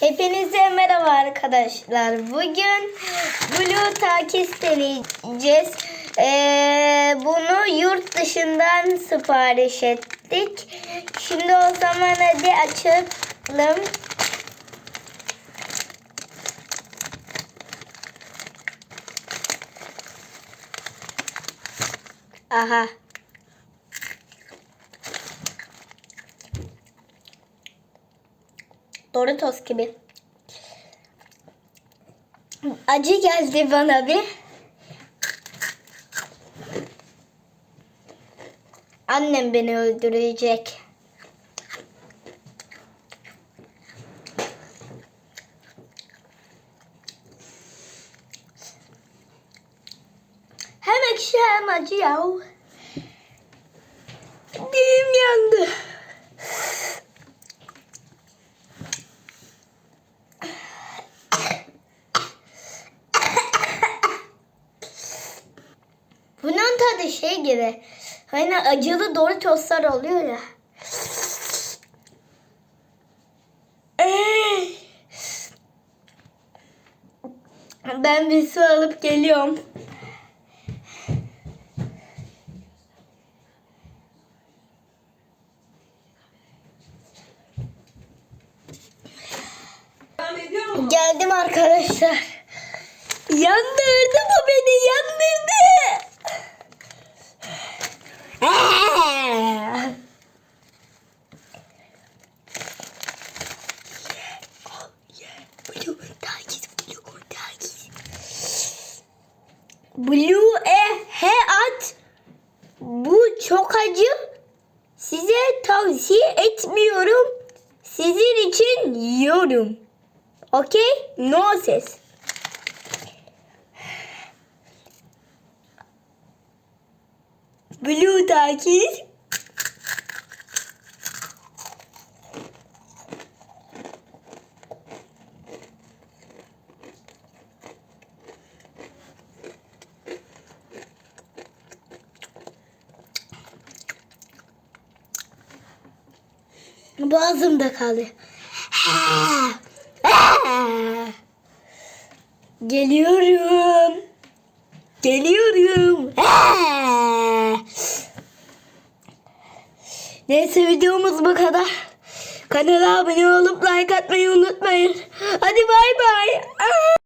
Hepinize merhaba arkadaşlar. Bugün Blue takis deneyeceğiz. Ee, bunu yurt dışından sipariş ettik. Şimdi o zaman hadi açalım. Aha. Doritos gibi. Acı geldi bana bir. Annem beni öldürecek. Hem ekşi hem acı yahu. Dilim yandı. Tadı şey gibi. Hani acılı Doritoslar oluyor ya. Ey! Ben bir su alıp geliyorum. Geldim arkadaşlar. Yandırdı bu beni yandırdı. Aa! Blue takip, blue takip. Blue e he at. Bu çok acı. Size tavsiye etmiyorum. Sizin için yiyorum. Okey? No ses. Blue takip. Boğazımda kaldı. Geliyorum. Geliyorum. Neyse videomuz bu kadar. Kanala abone olup like atmayı unutmayın. Hadi bay bay.